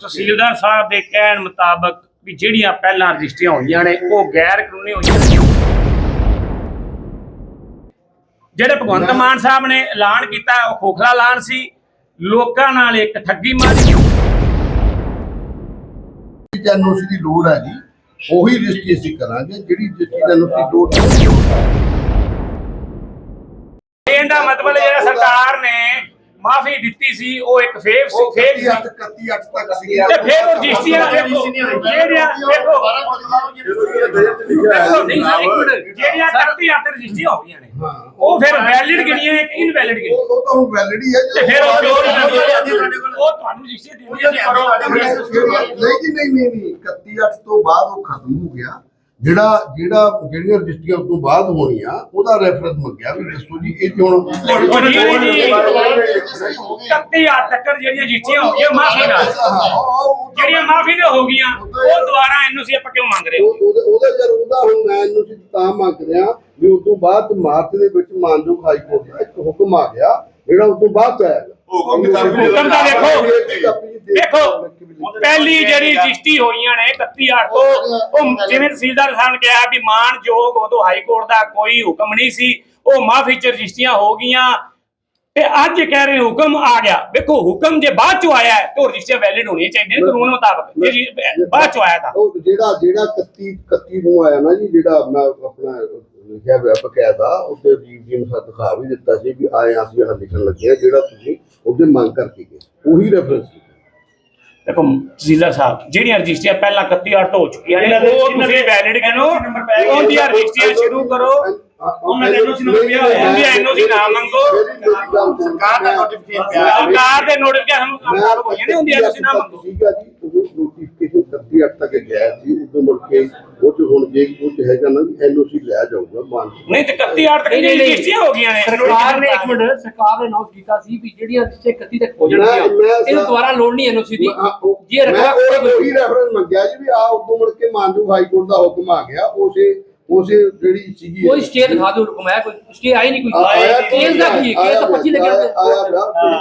ਤਹਿਸੀਲਦਾਰ ਸਾਹਿਬ ਦੇ ਕਹਿਣ ਮੁਤਾਬਕ ਵੀ ਜਿਹੜੀਆਂ ਪਹਿਲਾਂ ਰਜਿਸਟਰੀਆਂ ਹੋਈਆਂ ਨੇ ਉਹ ਗੈਰ ਕਾਨੂੰਨੀ ਹੋਈਆਂ ਜਿਹੜੇ ਭਗਵੰਤ ਮਾਨ ਸਾਹਿਬ ਨੇ ਐਲਾਨ ਕੀਤਾ ਉਹ ਖੋਖਲਾ ਐਲਾਨ ਸੀ। ਲੋਕਾਂ ਨਾਲ ਇੱਕ ਠੱਗੀ ਮਾਰੀ। ਐਨਓਸੀ ਦੀ ਲੋੜ ਹੈ ਜੀ ਉਹੀ ਰਜਿਸਟਰੀ ਅਸੀਂ ਕਰਾਂਗੇ ਜਿਹੜੀ ਰਜਿਸਟਰੀ ਦਾ ਲੋੜ ਹੈ ਇਹਦਾ ਮਤਲਬ ਜਿਹੜਾ ਸਰਕਾਰ ਨੇ ਮਾਫੀ ਦਿੱਤੀ ਸੀ ਉਹ ਇੱਕ ਫੇਕ ਸੀ ਫੇਕ ਸੀ। 31 8 ਤੱਕ ਸੀ। ਤੇ ਫਿਰ ਉਹ ਰਜਿਸਟਰੀਆਂ ਦੇਖੋ ਜਿਹੜੀਆਂ ਦੇਖੋ ਦੇਖੋ ਨਹੀਂ ਸਰ, ਇੱਕ ਮਿੰਟ ਜਿਹੜੀਆਂ 31 ਅੱਠ ਰਜਿਸਟਰੀਆਂ ਹੋ ਗਈਆਂ ਨੇ ਉਹ ਫਿਰ ਵੈਲਿਡ ਗਿਣੀਆਂ ਇੱਕ ਇਨਵੈਲਿਡ ਗਿਣੀਆਂ। ਉਹ ਉਹ ਤਾਂ ਹੁਣ ਵੈਲਿਡ ਹੀ ਹੈ ਤੇ ਫਿਰ ਉਹ ਪਿਓਰ ਉਹ ਤੁਹਾਨੂੰ ਰਜਿਸਟਰੀ ਦੇਣੀ ਹੈ ਕਰੋ ਨਹੀਂ ਜੀ ਨਹੀਂ ਨਹੀਂ ਨਹੀਂ 31 8 ਤੋਂ ਬਾਅਦ ਉਹ ਖਤਮ ਹੋ ਗਿਆ। ਜਿਹੜਾ ਜਿਹੜਾ ਜਿਹੜੀਆਂ ਰਜਿਸਟਰੀਆਂ ਉਸ ਤੋਂ ਬਾਅਦ ਹੋਣੀਆਂ ਉਹਦਾ ਰੈਫਰੈਂਸ ਮੰਗਿਆ ਵੀ ਦੱਸੋ ਜੀ ਇਹ ਹੁਣ ਕੱਤੀ ਆ ਤੱਕਰ ਜਿਹੜੀਆਂ ਰਜਿਸਟਰੀਆਂ ਹੋ ਗਈਆਂ ਮਾਫੀ ਨਾਲ। ਜਿਹੜੀਆਂ ਮਾਫੀ ਨਾਲ ਹੋ ਗਈਆਂ ਉਹ ਦੁਬਾਰਾ ਐਨਓਸੀ ਆਪਾਂ ਕਿਉਂ ਮੰਗ ਰਹੇ ਹੋ? ਉਹ- ਉਹਦਾ ਜਰ ਉਹਦਾ ਹੁਣ ਮੈਂ ਇਹਨੂੰ ਸੀ ਤਾਂ ਮੰਗ ਰਿਹਾ ਵੀ ਉਸ ਤੋਂ ਬਾਅਦ ਮਾਰਚ ਦੇ ਵਿੱਚ ਮਾਨਯੋਗ ਹਾਈ ਕੋਰਟ ਦਾ ਇੱਕ ਹੁਕਮ ਆ ਗਿਆ ਜਿਹੜਾ ਉਸ ਤੋਂ ਬਾਅਦ 'ਚ ਆਇਆ। ਹੁਕਮ ਦੇ ਹੁਕਮ ਤਾਂ ਦੇਖੋ ਦੇਖੋ ਪਹਿਲੀ ਜਿਹੜੀ ਰਜਿਸਟਰੀ ਹੋਈਆਂ ਨੇ 31 8 ਤੋਂ ਉਹ ਜਿਵੇਂ ਤਹਿਸੀਲਦਾਰ ਸਾਹਿਬ ਨੇ ਕਿਹਾ ਵੀ ਮਾਨਯੋਗ ਉਦੋਂ ਹਾਈ ਕੋਰਟ ਦਾ ਕੋਈ ਹੁਕਮ ਨਹੀਂ ਸੀ ਉਹ ਮਾਫੀ ਚ ਰਜਿਸਟਰੀਆਂ ਹੋ ਗਈਆਂ। ਤੇ ਅੱਜ ਕਹਿ ਰਹੇ ਹੁਕਮ ਆ ਗਿਆ। ਵੇਖੋ ਹੁਕਮ ਜੇ ਬਾਅਦ ਚ ਆਇਆ ਹੈ ਤਾਂ ਰਜਿਸਟਰ ਵੈਲਿਡ ਹੋਣੀ ਚਾਹੀਦੀ ਨੇ ਕਾਨੂੰਨ ਮੁਤਾਬਕ। ਜੇ ਬਾਅਦ ਚ ਆਇਆ ਤਾਂ। ਜਿਹੜਾ ਜਿਹੜਾ 31 31 ਨੂੰ ਆਇਆ ਨਾ ਜੀ ਜਿਹੜਾ ਮੈਂ ਆਪਣਾ ਲਿਖਿਆ ਹੋਇਆ ਬਕਾਇਦਾ ਉਹਦੇ ਜੀ ਜੀ ਨੂੰ ਸਾਥ ਦਿਖਾ ਵੀ ਦਿੱਤਾ ਸੀ ਵੀ ਆਏ ਅਸੀਂ ਆਹ ਲਿਖਣ ਲੱਗੇ ਆ ਜਿਹੜਾ ਤੁਸੀਂ ਉਹਦੇ ਮੰਗ ਕਰਕੇ ਗਏ। ਉਹੀ ਰੈਫਰੈਂਸ ਦੇਖੋ ਤਹਿਸੀਲਦਾਰ ਸਾਹਿਬ ਜਿਹੜੀਆਂ ਰਜਿਸਟਰੀਆਂ ਪਹਿਲਾਂ 31 8 ਹੋ ਚੁੱਕੀਆਂ ਨੇ ਉਹ ਤੁਸੀਂ ਵੈਲਿਡ ਕਰੋ ਉਹਦੀਆਂ ਰਜਿਸਟਰੀਆਂ ਸ਼ੁਰੂ ਕਰੋ। ਉਹਨਾਂ ਦੇ NOC ਨੰਬਰ ਪਿਆ ਹੋਇਆ। ਉਹਦੀ NOC ਨਾ ਮੰਗੋ। ਸਰਕਾਰ ਦਾ ਨੋਟੀਫਿਕੇਸ਼ਨ ਪਿਆ। ਸਰਕਾਰ ਦੇ ਨੋਟੀਫਿਕੇਸ਼ਨ ਮੁਤਾਬਕ ਹੋਈਆਂ ਨੇ ਉਹਦੀਆਂ ਤੁਸੀਂ ਨਾ ਮੰਗੋ। ਸੀਗਾ ਜੀ ਉਹ ਨੋਟੀਫਿਕੇਸ਼ਨ 31 ਅੱਠ ਤੱਕ ਗਿਆ ਸੀ ਉਦੋਂ ਮੁੜ ਕੇ ਉਹ ਚ ਹੁਣ ਜੇ ਉਹ ਚ ਹੈਗਾ ਨਾ ਐਨਓਸੀ ਲਿਆ ਜਾਊਗਾ ਮਾਨ ਨਹੀਂ ਤੇ 31 8 ਤੱਕ ਨਹੀਂ, ਜਿਹੜੀਆਂ ਨਹੀਂ, ਰਜਿਸਟਰੀਆਂ ਹੋ ਗਈਆਂ ਨੇ ਸਰਕਾਰ ਨੇ ਇੱਕ ਮਿੰਟ ਸਰਕਾਰ ਨੇ ਅਨਾਉਂਸ ਕੀਤਾ ਸੀ ਵੀ ਜਿਹੜੀਆਂ ਰਿਸ਼ਤੇ 31 ਤੱਕ ਹੋ ਜਾਣਗੀਆਂ ਮੈਂ- ਮੈਂ ਇਹਨੂੰ ਸਰ- ਦੁਬਾਰਾ ਲੋੜ ਨਹੀਂ ਐਨਓਸੀ ਦੀ। ਜੇ ਰੈਫਰੈਂਸ ਮੰਗਿਆ ਜੀ ਵੀ ਆ ਉਦੋਂ ਮੁੜ ਕੇ ਮਾਨਯੋਗ ਹਾਈ ਕੋਰਟ ਦਾ ਹੁਕਮ ਆ ਗਿਆ ਉਸੇ ਉਸੇ ਜਿਹੜੀ ਸੀਗੀ ਕੋਈ ਸਟੇ ਦਿਖਾ ਦਿਓ ਹੁਕਮ ਹੈ ਕੋਈ? ਸਟੇ ਆਈ ਨਹੀਂ ਕੋਈ? ਆਇਆ ਕੇਸ ਦਾ ਕੀ? ਕੇਸ ਤਾਂ 25 ਆਇਆ ਲੱਗੇ ਆਇਆ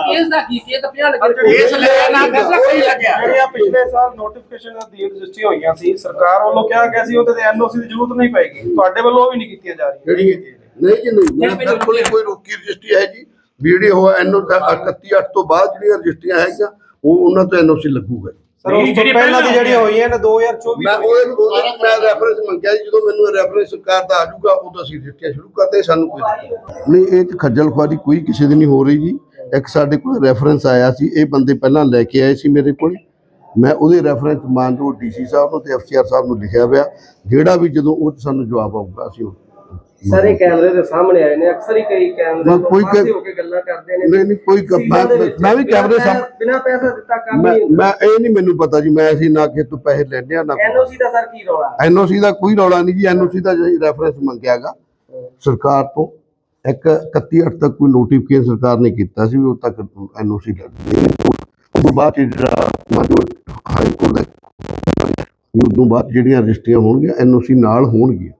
ਕੇਸ ਦਾ ਕੀ? ਕੇਸ ਤਾਂ 50 ਲੱਗੇ ਕੇਸ ਲਿਆ ਨਾ ਫੈਸਲਾ ਕੋਈ ਲੱਗਿਆ? ਜਿਹੜੀਆਂ ਪਿਛਲੇ ਸਾਲ ਨੋਟੀਫਿਕੇਸ਼ਨ ਦੀ ਰਜਿਸਟਰੀ ਹੋਈਆਂ ਸੀ ਸਰਕਾਰ ਵੱਲੋਂ ਕਿਹਾ ਗਿਆ ਸੀ ਉਹਦੇ ਤੇ ਐਨਓਸੀ ਦੀ ਜ਼ਰੂਰਤ ਨਹੀਂ ਪਏਗੀ। ਤੁਹਾਡੇ ਵੱਲੋਂ ਉਹ ਵੀ ਨਹੀਂ ਕੀਤੀਆਂ ਜਾ ਰਹੀਆਂ। ਜਿਹੜੀ ਨਹੀਂ ਜੀ ਨਹੀਂ। ਬਿਲਕੁਲ ਕੋਈ ਰੋਕੀ ਰਜਿਸਟਰੀ ਹੈ ਜੀ। ਵੀ ਜਿਹੜੀ ਉਹ ਐਨਓ 31 8 ਤੋਂ ਬਾਅਦ ਜਿਹੜੀਆਂ ਰਜਿਸਟਰੀਆਂ ਹੈਗੀਆਂ ਉਹ ਉਹਨਾਂ ਤੋਂ ਐਨਓਸੀ ਲੱਗੂਗਾ ਸਰ ਉਸ ਤੋਂ ਪਹਿਲਾਂ ਦੀ ਜਿਹੜੀਆਂ ਹੋਈਆਂ ਨੇ 2024 ਮੈਂ ਉਹਦੇ ਨੂੰ ਉਹਦੇ ਨੂੰ ਮੈਂ ਰੈਫਰੈਂਸ ਮੰਗਿਆ ਜੀ, ਜਦੋਂ ਮੈਨੂੰ ਰੈਫਰੈਂਸ ਸਰਕਾਰ ਦਾ ਆ ਜਾਊਗਾ ਉਦੋਂ ਅਸੀਂ ਰਜਿਸਟਰੀਆਂ ਸ਼ੁਰੂ ਕਰਦੇ ਸਾਨੂੰ ਕੋਈ ਨਹੀਂ ਇਹ ਚ ਖੱਜਲ ਖੁਆਰੀ ਕੋਈ ਕਿਸੇ ਦੀ ਨਹੀਂ ਹੋ ਰਹੀ ਜੀ। ਇੱਕ ਸਾਡੇ ਕੋਲ ਰੈਫਰੈਂਸ ਆਇਆ ਸੀ ਇਹ ਬੰਦੇ ਪਹਿਲਾਂ ਲੈ ਕੇ ਆਏ ਸੀ ਮੇਰੇ ਕੋਲ। ਮੈਂ ਉਹਦੇ ਰੈਫਰੈਂਸ ਮਾਨਯੋਗ ਡੀਸੀ ਸਾਹਿਬ ਨੂੰ ਤੇ ਐਫਸੀਆਰ ਸਾਹਿਬ ਨੂੰ ਲਿਖਿਆ ਹੋਇਆ ਜਿਹੜਾ ਵੀ ਜਦੋਂ ਉਹ 'ਚ ਸਾਨੂੰ ਜਵਾਬ ਆਊਗਾ ਅਸੀਂ ਉਹ ਸਾਰੇ ਕੈਮਰੇ ਦੇ ਸਾਹਮਣੇ ਆਏ ਨੇ ਅਕਸਰ ਹੀ ਕਈ ਕੈਮਰੇ ਤੋਂ ਕੋਈ ਪਾਸੇ ਹੋ ਕੇ ਗੱਲਾਂ ਕਰਦੇ ਨੇ। ਨਹੀਂ ਨਹੀਂ ਕੋਈ ਮੈਂ ਵੀ ਕੈਮਰੇ ਸਾਹਮਣੇ ਬਿਨਾ ਪੈਸਾ ਦਿੱਤਾ ਕੰਮ ਮੈਂ ਨਹੀਂ ਮੈਂ ਇਹ ਨਹੀਂ ਮੈਨੂੰ ਪਤਾ ਜੀ ਮੈਂ ਅਸੀਂ ਨਾ ਕਿ ਤੂੰ ਪੈਸੇ ਲੈਣੇ ਆ ਨਾ ਐਨਓਸੀ ਦਾ ਸਰ ਕੀ ਰੌਲਾ? ਐਨਓਸੀ ਦਾ ਕੋਈ ਰੌਲਾ ਨਹੀਂ ਜੀ ਐਨਓਸੀ ਦਾ ਰੈਫਰੈਂਸ ਮੰਗਿਆਗਾ ਸਰਕਾਰ ਤੋਂ ਇੱਕ 31 ਅੱਠ ਤੱਕ ਕੋਈ ਨੋਟੀਫਿਕੇਸ਼ਨ ਸਰਕਾਰ ਨੇ ਕੀਤਾ ਸੀ ਵੀ ਉਹ ਤੱਕ ਐਨਓਸੀ ਲੱਗਦੀ ਤੋਂ ਬਾਅਦ ਜਿਹੜਾ ਮਾਨਯੋਗ ਹਾਈ ਕੋਰਟ ਦਾ ਉਦੋਂ ਬਾਅਦ ਜਿਹੜੀਆਂ ਰਜਿਸਟਰੀਆਂ ਹੋਣਗੀਆਂ ਐਨਓਸੀ ਨਾਲ ਹੋਣਗੀਆਂ।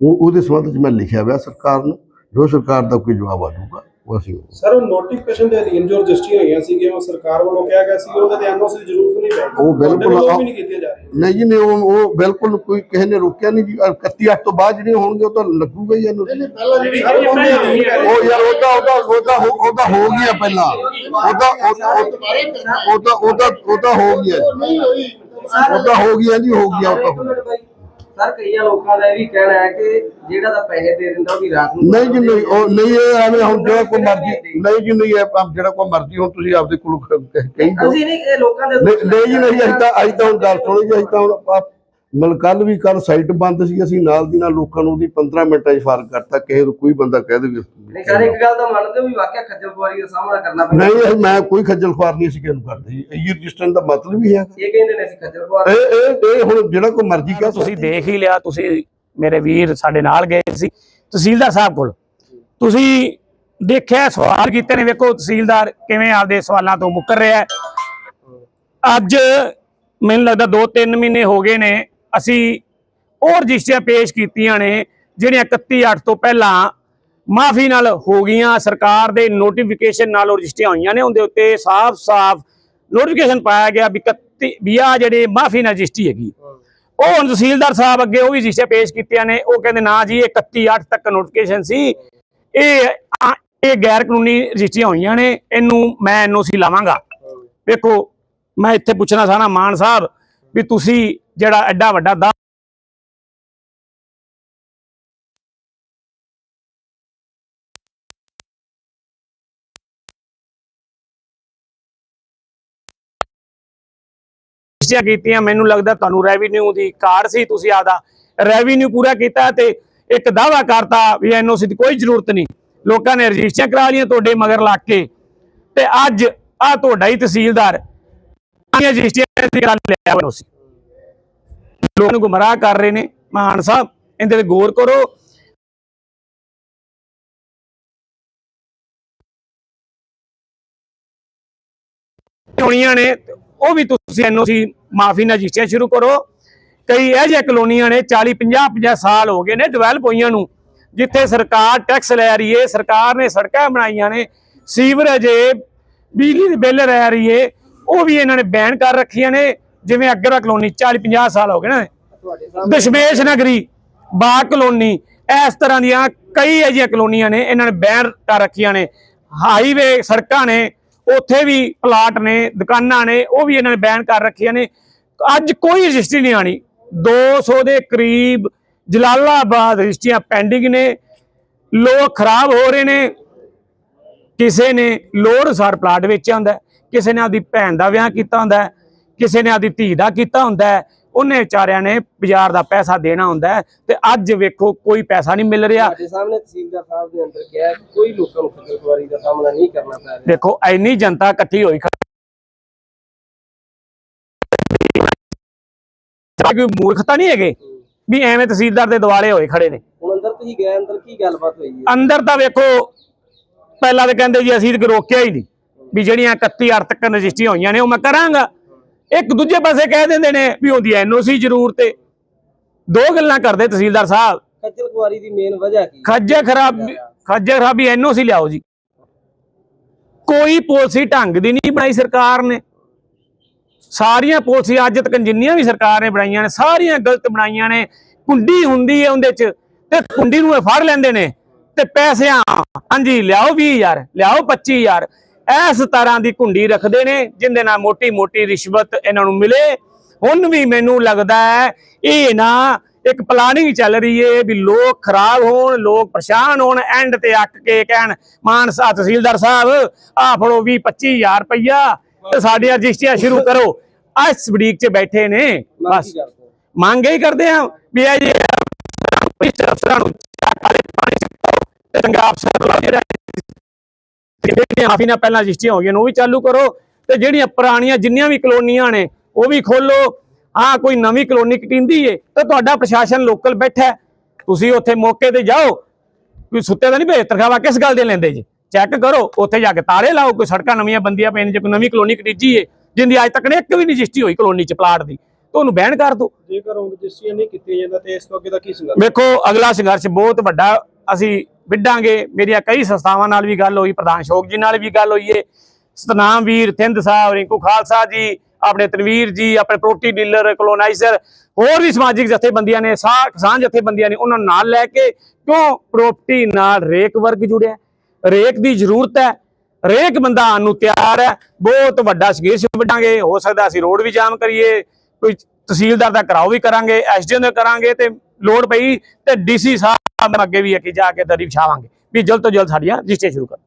ਉਹ ਉਹਦੇ ਸੰਬੰਧ 'ਚ ਮੈਂ ਲਿਖਿਆ ਹੋਇਆ ਸਰਕਾਰ ਨੂੰ ਜੋ ਸਰਕਾਰ ਦਾ ਕੋਈ ਜਵਾਬ ਆ ਜਾਊਗਾ ਉਹ ਅਸੀਂ ਸਰ ਉਹ ਨੋਟੀਫਿਕੇਸ਼ਨ ਦੇ ਅਧੀਨ ਜੋ ਰਜਿਸਟਰੀ ਹੋਈਆਂ ਸੀਗੀਆਂ ਉਹ ਸਰਕਾਰ ਵੱਲੋਂ ਕਿਹਾ ਗਿਆ ਸੀ ਉਹਦੇ ਤੇ ਐਨਓਸੀ ਦੀ ਜ਼ਰੂਰਤ ਨਹੀਂ ਪੈਗੀ ਉਹ ਬਿਲਕੁਲ ਨਹੀਂ ਕੀਤੀਆਂ ਜਾ ਰਹੀਆਂ। ਨਹੀਂ ਜੀ ਨਹੀਂ ਉਹ ਉਹ ਬਿਲਕੁਲ ਕੋਈ ਕਿਸੇ ਨੇ ਰੋਕਿਆ ਨਹੀਂ ਜੀ। 31 ਅੱਠ ਤੋਂ ਬਾਅਦ ਜਿਹੜੀਆਂ ਹੋਣਗੀਆਂ ਉਹ ਤਾਂ ਲੱਗੂਗਾ ਹੀ ਐਨਓਸੀ। ਪਹਿਲਾਂ ਜਿਹੜੀ। ਉਹ ਯਾਰ ਉਹਦਾ ਉਹਦਾ ਉਹਦਾ ਹੋ- ਉਹਦਾ ਹੋ ਗਿਆ ਪਹਿਲਾਂ। ਉਹਦਾ ਉਹਦਾ ਉਹਦਾ ਉਹਦਾ ਉਹਦਾ ਹੋ ਗਿਆ ਉਹਦਾ ਹੋ ਗਿਆ ਜੀ ਹੋ ਗਿਆ ਉਹ ਤਾਂ। ਹੋ ਗਿਆ। ਸਰ ਕਈਆਂ ਲੋਕਾਂ ਦਾ ਇਹ ਵੀ ਕਹਿਣਾ ਹੈ ਕਿ ਜਿਹੜਾ ਤਾਂ ਪੈਸੇ ਦੇ ਦਿੰਦਾ ਉਹਦੀ ਰਾਤ ਨੂੰ ਨਹੀਂ ਜੀ ਨਹੀਂ ਉਹ ਨਹੀਂ ਇਹ ਐਵੇਂ ਹੁਣ ਜਿਹੜਾ ਕੋਈ ਮਰਜ਼ੀ ਨਹੀਂ ਜੀ ਨਹੀਂ ਇਹ ਆਪ ਜਿਹੜਾ ਕੋਈ ਮਰਜ਼ੀ ਹੁਣ ਤੁਸੀਂ ਆਪਦੇ ਕੋਲ ਕਹੀ ਅਸੀਂ ਨਹੀਂ ਇਹ ਲੋਕਾਂ ਦੇ ਨਹੀਂ ਨਹੀਂ ਜੀ ਨਹੀਂ ਅਸੀਂ ਤਾਂ ਅਸੀਂ ਤਾਂ ਹੁਣ ਗੱਲ ਸੁਣੀ ਜੀ ਅਸੀਂ ਤਾਂ ਹੁਣ ਆਪਾਂ ਮਤਲਬ ਕੱਲ ਵੀ ਕੱਲ ਸਾਈਟ ਬੰਦ ਸੀ ਅਸੀਂ ਨਾਲ ਦੀ ਨਾਲ ਲੋਕਾਂ ਨੂੰ ਉਹਦੀ 15 ਮਿੰਟਾਂ 'ਚ ਫਾਰਗ ਕਰਤਾ ਕਿਸੇ ਨੂੰ ਕੋਈ ਬੰਦਾ ਕਹਿ ਦੇਵੇ। ਨਹੀਂ ਸਰ ਇੱਕ ਗੱਲ ਤਾਂ ਮੰਨਦੇ ਹੋ ਵੀ ਵਾਕਿਆ ਖੱਜਲ ਖੁਆਰੀ ਦਾ ਸਾਹਮਣਾ ਕਰਨਾ ਪੈਂਦਾ। ਨਹੀਂ ਅਸੀਂ- ਮੈਂ ਕੋਈ ਖੱਜਲ ਖੁਆਰ ਨਹੀਂ ਅਸੀਂ ਕਿਸੇ ਨੂੰ ਕਰਦੇ। ਜੀ ਇਹ ਰਜਿਸਟਰ ਦਾ ਮਤਲਬ ਹੀ ਹੈ। ਇਹ ਕਹਿੰਦੇ ਨੇ ਅਸੀਂ ਖੱਜਲ ਖੁਆਰ ਇਹ ਇਹ ਇਹ ਹੁਣ ਜਿਹੜਾ ਕੋਈ ਮਰਜ਼ੀ ਕਹਿ ਤੁਸੀਂ ਦੇਖ ਹੀ ਲਿਆ ਤੁਸੀਂ ਮੇਰੇ ਵੀਰ ਸਾਡੇ ਨਾਲ ਗਏ ਸੀ। ਤਹਿਸੀਲਦਾਰ ਸਾਹਿਬ ਕੋਲ। ਤੁਸੀਂ ਦੇਖਿਆ ਸਵਾਲ ਕੀਤੇ ਨੇ ਵੇਖੋ ਤਹਿਸੀਲਦਾਰ ਕਿਵੇਂ ਆਪਦੇ ਸਵਾਲਾਂ ਤੋਂ ਮੁੱਕਰ ਰਿਹਾ ਅੱਜ ਮੈਨੂੰ ਲੱਗਦਾ 2-3 ਮਹੀਨੇ ਹੋ ਗਏ ਨੇ ਅਸੀਂ ਉਹ ਰਜਿਸਟਰੀਆਂ ਪੇਸ਼ ਕੀਤੀਆਂ ਨੇ, ਜਿਹੜੀਆਂ 31 8 ਤੋਂ ਪਹਿਲਾਂ ਮਾਫੀ ਨਾਲ ਹੋ ਗਈਆਂ। ਸਰਕਾਰ ਦੇ ਨੋਟੀਫਿਕੇਸ਼ਨ ਨਾਲ ਰਜਿਸਟਰੀਆਂ ਹੋਈਆਂ ਨੇ, ਉਹਦੇ ਉੱਤੇ ਸਾਫ਼-ਸਾਫ਼ ਨੋਟੀਫਿਕੇਸ਼ਨ ਪਾਇਆ ਗਿਆ ਵੀ ਤੇ ਵੀ ਜਿਹੜੇ ਮਾਫੀ ਨਾਲ ਰਜਿਸਟਰੀ ਹੈਗੀ। ਉਹ ਹੁਣ ਤਹਿਸੀਲਦਾਰ ਸਾਹਿਬ ਅੱਗੇ ਉਹ ਵੀ ਰਜਿਸਟਰੀਆਂ ਪੇਸ਼ ਕੀਤੀਆਂ ਨੇ, ਉਹ ਕਹਿੰਦੇ ਨਾ ਜੀ, ਇਹ 31 8 ਤੱਕ ਨੋਟੀਫਿਕੇਸ਼ਨ ਸੀ। ਇਹ ਇਹ ਗੈਰ ਕਾਨੂੰਨੀ ਰਜਿਸਟਰੀਆਂ ਹੋਈਆਂ ਨੇ, ਇਹਨੂੰ ਮੈਂ ਐਨਓਸੀ ਲਾਵਾਂਗਾ। ਵੇਖੋ, ਮੈਂ ਇੱਥੇ ਪੁੱਛਣਾ ਸਾਨਾ ਮਾਨ ਸਾਹਿਬ ਵੀ ਤੁਸੀਂ ਜਿਹੜਾ ਐਡਾ ਵੱਡਾ ਦਾ ਰਜਿਸਟਰੀਆਂ ਕੀਤੀਆਂ, ਮੈਨੂੰ ਲੱਗਦਾ ਤੁਹਾਨੂੰ ਰੈਵਨਿਊ ਦੀ ਕਾਰਡ ਸੀ, ਤੁਸੀਂ ਆਦਾ ਰੈਵਨਿਊ ਪੂਰਾ ਕੀਤਾ ਤੇ ਇੱਕ ਦਾਵਾ ਕਰਤਾ ਵੀ ਐਨਓਸੀ ਦੀ ਕੋਈ ਜ਼ਰੂਰਤ ਨਹੀਂ। ਲੋਕਾਂ ਨੇ ਰਜਿਸਟਰੀਆਂ ਕਰਾ ਲਈਆਂ ਤੁਹਾਡੇ ਮਗਰ ਲੱਗ ਕੇ। ਤੇ ਅੱਜ ਆ ਤੁਹਾਡਾ ਹੀ ਤਹਿਸੀਲਦਾਰ, ਰਜਿਸਟਰੀਆਂ ਦੀ ਗੱਲ ਲਿਆ ਹੋਇਆ ਸੀ। ਲੋਕਾਂ ਨੂੰ ਗੁੰਮਰਾਹ ਕਰ ਰਹੇ ਨੇ ਮਾਨ ਸਾਹਿਬ, ਇਹਦੇ ਤੇ ਗੌਰ ਕਰੋ। ਹੋਣੀਆਂ ਨੇ, ਉਹ ਵੀ ਤੁਸੀਂ ਐਨਓਸੀ ਮਾਫੀ ਨਾਲ ਰਜਿਸਟਰੀਆਂ ਸ਼ੁਰੂ ਕਰੋ। ਕਈ ਇਹ ਜਿਹੇ ਕਲੋਨੀਆਂ ਨੇ 40 50 50 ਸਾਲ ਹੋ ਗਏ ਨੇ ਡਿਵੈਲਪ ਹੋਈਆਂ ਨੂੰ, ਜਿੱਥੇ ਸਰਕਾਰ ਟੈਕਸ ਲੈ ਰਹੀ ਏ, ਸਰਕਾਰ ਨੇ ਸੜਕਾਂ ਬਣਾਈਆਂ ਨੇ, ਸੀਵਰੇਜ ਏ, ਬਿਜਲੀ ਦੇ ਬਿੱਲ ਲੈ ਰਹੀ ਏ, ਉਹ ਵੀ ਇਹਨਾਂ ਨੇ ਬੈਨ ਕਰ ਰੱਖੀਆਂ ਨੇ। ਜਿਵੇਂ ਅਗਰਾ ਕਲੋਨੀ 40 50 ਸਾਲ ਹੋ ਗਏ ਨਾ ਦਸ਼ਮੇਸ਼ ਨਗਰੀ ਬਾਗ ਕਲੋਨੀ ਇਸ ਤਰ੍ਹਾਂ ਦੀਆਂ ਕਈ ਅਜਿਹੀਆਂ ਕਲੋਨੀਆਂ ਨੇ ਇਹਨਾਂ ਨੇ ਬੈਨ ਕਰ ਰੱਖੀਆਂ ਨੇ ਹਾਈਵੇ ਸੜਕਾਂ ਨੇ ਉੱਥੇ ਵੀ ਪਲਾਟ ਨੇ ਦੁਕਾਨਾਂ ਨੇ ਉਹ ਵੀ ਇਹਨਾਂ ਨੇ ਬੈਨ ਕਰ ਰੱਖੀਆਂ ਨੇ। ਅੱਜ ਕੋਈ ਰਜਿਸਟਰੀ ਨਹੀਂ ਆਣੀ 200 ਦੇ ਕਰੀਬ ਜਲਾਲਾਬਾਦ ਰਜਿਸਟਰੀਆਂ ਪੈਂਡਿੰਗ ਨੇ। ਲੋਕ ਖਰਾਬ ਹੋ ਰਹੇ ਨੇ। ਕਿਸੇ ਨੇ ਲੋੜ ਸਾਰ ਪਲਾਟ ਵੇਚਿਆ ਹੁੰਦਾ ਕਿਸੇ ਨੇ ਆਪਦੀ ਭੈਣ ਦਾ ਵਿਆਹ ਕੀਤਾ ਹੁੰਦਾ ਕਿਸੇ ਨੇ ਆਪਦੀ ਧੀ ਦਾ ਕੀਤਾ ਹੁੰਦਾ ਉਹਨੇ ਵਿਚਾਰਿਆਂ ਨੇ ਬਾਜ਼ਾਰ ਦਾ ਪੈਸਾ ਦੇਣਾ ਹੁੰਦਾ ਤੇ ਅੱਜ ਵੇਖੋ ਕੋਈ ਪੈਸਾ ਨਹੀਂ ਮਿਲ ਰਿਹਾ। ਤੁਹਾਡੇ ਸਾਹਮਣੇ ਤਹਿਸੀਲਦਾਰ ਸਾਹਿਬ ਦੇ ਅੰਦਰ ਕਿਹਾ ਕਿ ਕੋਈ ਲੋਕਾਂ ਨੂੰ ਖੱਜਲਖੁਆਰੀ ਦਾ ਸਾਹਮਣਾ ਨਹੀਂ ਕਰਨਾ ਪੈ ਰਿਹਾ। ਦੇਖੋ ਐਨੀ ਜਨਤਾ ਇਕੱਠੀ ਹੋਈ ਕੋਈ ਮੂਰਖਤਾ ਨਹੀਂ ਹੈਗੇ ਵੀ ਐਵੇਂ ਤਹਿਸੀਲਦਾਰ ਦੇ ਦਿਵਾਲੇ ਹੋਏ ਖੜੇ ਨੇ। ਹੁਣ ਅੰਦਰ ਤੁਸੀਂ ਗਏ ਅੰਦਰ ਕੀ ਗੱਲਬਾਤ ਹੋਈ ਹੈ? ਅੰਦਰ ਤਾਂ ਵੇਖੋ ਪਹਿਲਾਂ ਤਾਂ ਕਹਿੰਦੇ ਜੀ ਅਸੀਂ ਤਾਂ ਰੋਕਿਆ ਹੀ ਨਹੀਂ। ਵੀ ਜਿਹੜੀਆਂ 31 ਅਰ ਤੱਕ ਰਜਿਸਟਰੀਆਂ ਹੋਈਆਂ ਨੇ ਉਹ ਮੈਂ ਕਰਾਂਗਾ। ਇੱਕ ਦੂਜੇ ਪਾਸੇ ਕਹਿ ਦਿੰਦੇ ਨੇ ਵੀ ਉਹਦੀ ਐਨਓਸੀ ਜ਼ਰੂਰ ਤੇ ਦੋ ਗੱਲਾਂ ਕਰਦੇ ਤਹਿਸੀਲਦਾਰ ਸਾਹਿਬ। ਖੱਜਲਖੁਆਰੀ ਦੀ ਮੇਨ ਵਜ੍ਹਾ ਕੀ? ਖੱਜੇ ਖਰਾਬੀ ਖੱਜੇ ਖਰਾਬੀ ਐਨਓਸੀ ਲਿਆਓ ਜੀ। ਕੋਈ ਪਾਲਿਸੀ ਢੰਗ ਦੀ ਨਹੀਂ ਬਣਾਈ ਸਰਕਾਰ ਨੇ। ਸਾਰੀਆਂ ਪਾਲਿਸੀ ਅੱਜ ਤੱਕ ਜਿੰਨੀਆਂ ਵੀ ਸਰਕਾਰ ਨੇ ਬਣਾਈਆਂ ਨੇ ਸਾਰੀਆਂ ਗਲਤ ਬਣਾਈਆਂ ਨੇ। ਕੁੰਡੀ ਹੁੰਦੀ ਹੈ ਉਹਦੇ ਚ ਤੇ ਕੁੰਡੀ ਨੂੰ ਇਹ ਫੜ ਲੈਂਦੇ ਨੇ। ਤੇ ਪੈਸਿਆਂ ਹਾਂਜੀ ਲਿਆਓ 20000 ਲਿਆਓ 25000 ਇਸ ਤਰ੍ਹਾਂ ਦੀ ਕੁੰਡੀ ਰੱਖਦੇ ਨੇ ਜਿੰਦੇ ਨਾਲ ਮੋਟੀ ਮੋਟੀ ਰਿਸ਼ਵਤ ਇਹਨਾਂ ਨੂੰ ਮਿਲੇ। ਹੁਣ ਵੀ ਮੈਨੂੰ ਲੱਗਦਾ ਹੈ ਇਹ ਨਾ ਇੱਕ ਪਲਾਨਿੰਗ ਚੱਲ ਰਹੀ ਏ ਵੀ ਲੋਕ ਖਰਾਬ ਹੋਣ ਲੋਕ ਪਰੇਸ਼ਾਨ ਹੋਣ ਐਂਡ ਤੇ ਅੱਕ ਕੇ ਕਹਿਣ ਮਾਨ ਸਾਹਿਬ ਤਹਿਸੀਲਦਾਰ ਸਾਹਿਬ ਆ ਫੜੋ 20 25000 ਰੁਪਈਆ ਤੇ ਸਾਡੀਆਂ ਰਜਿਸਟਰੀਆਂ ਸ਼ੁਰੂ ਕਰੋ। ਇਸ ਵੜੀਕ 'ਚ ਬੈਠੇ ਨੇ ਬਸ। ਹੋ? ਮੰਗ ਇਹ ਕਰਦੇ ਆ ਵੀ ਇਹ ਜੇ ਅਫਸਰਾਂ ਨੂੰ ਚੰਗਾ ਅਫਸਰ ਲਾ ਜਿਹੜਾ ਜਿਹੜੀਆਂ ਆਫੀ ਨਾਲ ਪਹਿਲਾਂ ਰਜਿਸਟਰੀਆਂ ਹੋ ਗਈਆਂ ਨੇ ਉਹ ਵੀ ਚਾਲੂ ਕਰੋ ਤੇ ਜਿਹੜੀਆਂ ਪੁਰਾਣੀਆਂ ਜਿੰਨੀਆਂ ਵੀ ਕਲੋਨੀਆਂ ਨੇ ਉਹ ਵੀ ਖੋਲੋ ਹਾਂ ਕੋਈ ਨਵੀਂ ਕਲੋਨੀ ਕਟਿੰਦੀ ਏ ਤੇ ਤੁਹਾਡਾ ਪ੍ਰਸ਼ਾਸਨ ਲੋਕਲ ਬੈਠਾ। ਤੁਸੀਂ ਉੱਥੇ ਮੌਕੇ ਤੇ ਜਾਓ। ਕੋਈ ਸੁੱਤੇ ਦਾ ਨਹੀਂ ਭੇਜ ਤਨਖਾਹਾਂ ਕਿਸ ਗੱਲ ਦੇ ਲੈਂਦੇ ਜੀ? ਚੈੱਕ ਕਰੋ ਉੱਥੇ ਜਾ ਕੇ ਤਾਲੇ ਲਾਓ ਕੋਈ ਸੜਕਾਂ ਨਵੀਆਂ ਬੰਦੀਆਂ ਪੈਣ ਜੇ ਕੋਈ ਨਵੀਂ ਕਲੋਨੀ ਕਟੀਜੀ ਏ ਜਿੰਦੀ ਅੱਜ ਤੱਕ ਨੇ ਇੱਕ ਵੀ ਨਹੀਂ ਰਜਿਸਟਰੀ ਹੋਈ ਕਲੋਨੀ ਚ ਪਲਾਟ ਦੀ। ਤੇ ਉਹਨੂੰ ਬੈਨ ਕਰ ਦਿਓ ਜੇਕਰ ਉਹ ਰਜਿਸਟਰੀਆਂ ਨਹੀਂ ਕੀਤੀਆਂ ਜਾਂਦਾ ਤੇ ਇਸ ਤੋਂ ਅੱਗੇ ਦਾ ਕੀ ਸੰਘਰਸ਼? ਵੇਖੋ ਅਗਲਾ ਸੰਘਰਸ਼ ਬਹੁਤ ਵੱਡਾ ਅਸੀਂ ਵਿੱਢਾਂਗੇ। ਮੇਰੀਆਂ ਕਈ ਸੰਸਥਾਵਾਂ ਨਾਲ ਵੀ ਗੱਲ ਹੋਈ, ਪ੍ਰਧਾਨ ਸ਼ੋਕ ਜੀ ਨਾਲ ਵੀ ਗੱਲ ਹੋਈ ਏ। ਸਤਨਾਮ ਵੀਰ ਥਿੰਦ ਸਾਹਿਬ, ਰਿੰਕੂ ਖਾਲਸਾ ਜੀ, ਆਪਣੇ ਤਨਵੀਰ ਜੀ, ਆਪਣੇ ਪ੍ਰੋਪਰਟੀ ਡੀਲਰ, ਕਲੋਨਾਈਜ਼ਰ, ਹੋਰ ਵੀ ਸਮਾਜਿਕ ਜਥੇਬੰਦੀਆਂ ਨੇ ਸਾਹ ਕਿਸਾਨ ਜਥੇਬੰਦੀਆਂ ਨੇ ਉਹਨਾਂ ਨਾਲ ਲੈ ਕੇ ਕਿਉਂ ਪ੍ਰੋਪਰਟੀ ਨਾਲ ਰੇਕ ਵਰਗ ਜੁੜਿਆ? ਰੇਕ ਦੀ ਜ਼ਰੂਰਤ ਹੈ। ਹਰੇਕ ਬੰਦਾ ਆਉਣ ਨੂੰ ਤਿਆਰ ਹੈ। ਬਹੁਤ ਵੱਡਾ ਸੰਘਰਸ਼ ਵਿੱਢਾਂਗੇ। ਹੋ ਸਕਦਾ ਅਸੀਂ ਰੋਡ ਵੀ ਜਾਮ ਕਰੀਏ। ਕੋਈ ਤਹਿਸੀਲਦਾਰ ਦਾ ਕਰਾਓ ਵੀ ਕਰਾਂਗੇ, ਐਸਡੀਐਮ ਦਾ ਕਰਾਂਗੇ ਤੇ ਲੋੜ ਪਈ ਤੇ ਡੀਸੀ ਸਾਹਿਬ ਅੱਗੇ ਵੀ ਹੈ ਕਿ ਜਾ ਕੇ ਦਰੀ ਵਿਛਾਵਾਂਗੇ। ਵੀ ਜਲਦ ਤੋਂ ਜਲਦ ਸਾਡੀਆਂ ਰਜਿਸਟਰ ਸ਼ੁਰੂ ਕਰੋ।